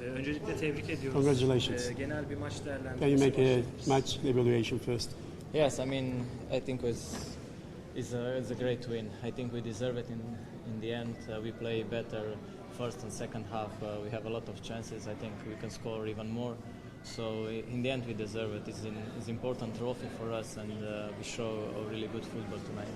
Ee, öncelikle tebrik ediyoruz. Congratulations. Ee, genel bir maç Can you make a başlıyoruz. match evaluation first? Yes, I mean, I think it was it's a, it's a great win. I think we deserve it in in the end. Uh, we play better first and second half. Uh, we have a lot of chances. I think we can score even more. So i- in the end, we deserve it. It's an it's important trophy for us, and uh, we show a really good football tonight.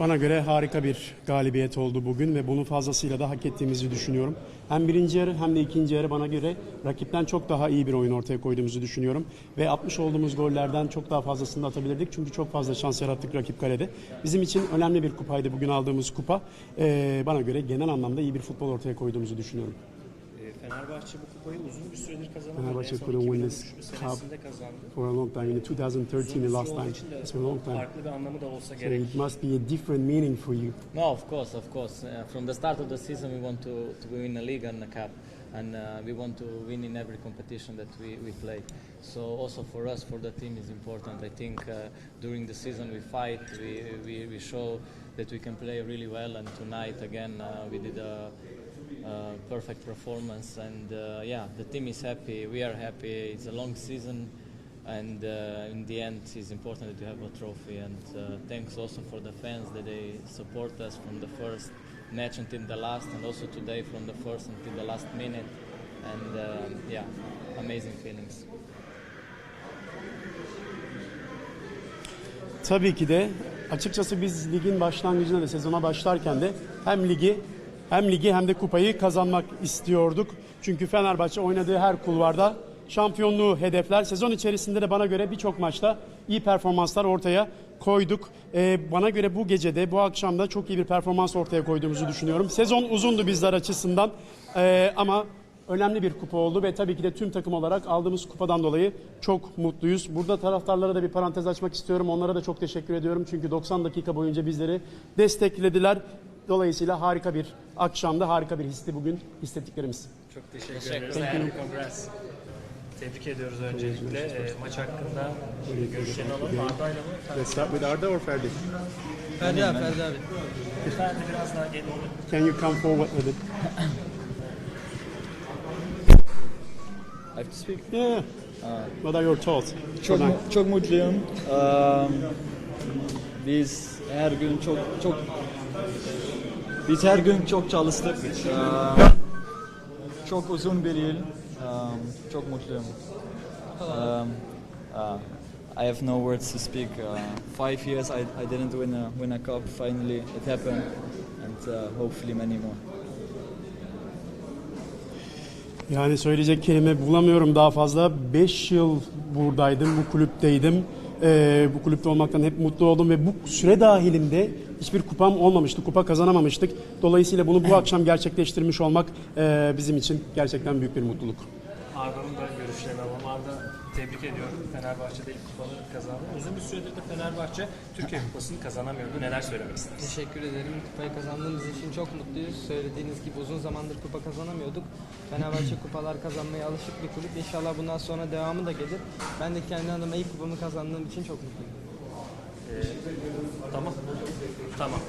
Bana göre harika bir galibiyet oldu bugün ve bunu fazlasıyla da hak ettiğimizi düşünüyorum. Hem birinci yarı hem de ikinci yarı bana göre rakipten çok daha iyi bir oyun ortaya koyduğumuzu düşünüyorum. Ve atmış olduğumuz gollerden çok daha fazlasını da atabilirdik. Çünkü çok fazla şans yarattık rakip kalede. Bizim için önemli bir kupaydı bugün aldığımız kupa. Ee, bana göre genel anlamda iyi bir futbol ortaya koyduğumuzu düşünüyorum. Ee, Fenerbahçe bu kupayı uzun bir süredir kazanamadı. Fenerbahçe En son couldn't win this senesinde kazandı. For a long time, in 2013 Uzun bir the last time. için de It's been a long time. farklı bir anlamı da olsa So gerek. it must be a different meaning for you. No, of course, of course. Uh, from the start of the season, we want to, to win a league and a cup, and uh, we want to win in every competition that we, we play. So also for us, for the team, is important. I think uh, during the season we fight, we, we, we show that we can play really well, and tonight again uh, we did a, a perfect performance, and uh, yeah, the team is happy. We are happy. It's a long season. And uh, in the end, it's important you have a trophy. And uh, thanks also for the fans that they support us from the first match until the last, and also today from the first until the last minute. And um yeah, amazing feelings. Tabii ki de açıkçası biz ligin başlangıcında da sezona başlarken de hem ligi hem ligi hem de kupayı kazanmak istiyorduk. Çünkü Fenerbahçe oynadığı her kulvarda şampiyonluğu hedefler. Sezon içerisinde de bana göre birçok maçta iyi performanslar ortaya koyduk. Ee, bana göre bu gecede, bu akşamda çok iyi bir performans ortaya koyduğumuzu düşünüyorum. Sezon uzundu bizler açısından Ee, ama önemli bir kupa oldu ve tabii ki de tüm takım olarak aldığımız kupadan dolayı çok mutluyuz. Burada taraftarlara da bir parantez açmak istiyorum. Onlara da çok teşekkür ediyorum. Çünkü 90 dakika boyunca bizleri desteklediler. Dolayısıyla harika bir akşamda, harika bir histi bugün hissettiklerimiz. Çok teşekkür, Teşekkür ederiz. congrats. Tebrik ediyoruz öncelikle. Ee, maç hakkında görüşlerini alalım. Arda'yla mı? Let's start with Arda or Ferdi? Ferdi abi, Ferdi abi. Ferdi biraz daha gelin. Can you come forward with it? I have to speak. Yeah. What are your thoughts? Çok mu- çok mutluyum. Um, biz her gün çok çok biz her gün çok çalıştık. Um, çok uzun bir yıl. Um, çok mutluyum. Um, uh, I have no words to speak. Five years I, I didn't win a win a cup. Finally it happened, and uh, hopefully many more. Yani söyleyecek kelime bulamıyorum daha fazla. 5 yıl buradaydım, bu kulüpteydim. Ee, bu kulüpte olmaktan hep mutlu oldum ve bu süre dahilinde hiçbir kupam olmamıştı, kupa kazanamamıştık. Dolayısıyla bunu bu akşam gerçekleştirmiş olmak e, bizim için gerçekten büyük bir mutluluk. Arda'nın da görüşlerini alalım. Arda tebrik ediyorum. Fenerbahçe'de ilk kupanı kazandı. Uzun bir süredir de Fenerbahçe Türkiye Kupası'nı kazanamıyordu. Neler söylemek istersiniz? Teşekkür ederim. Kupayı kazandığımız için çok mutluyuz. Söylediğiniz gibi uzun zamandır kupa kazanamıyorduk. Fenerbahçe kupalar kazanmaya alışık bir kulüp. İnşallah bundan sonra devamı da gelir. Ben de kendi adıma ilk kupamı kazandığım için çok mutluyum. Tamam. Tamam.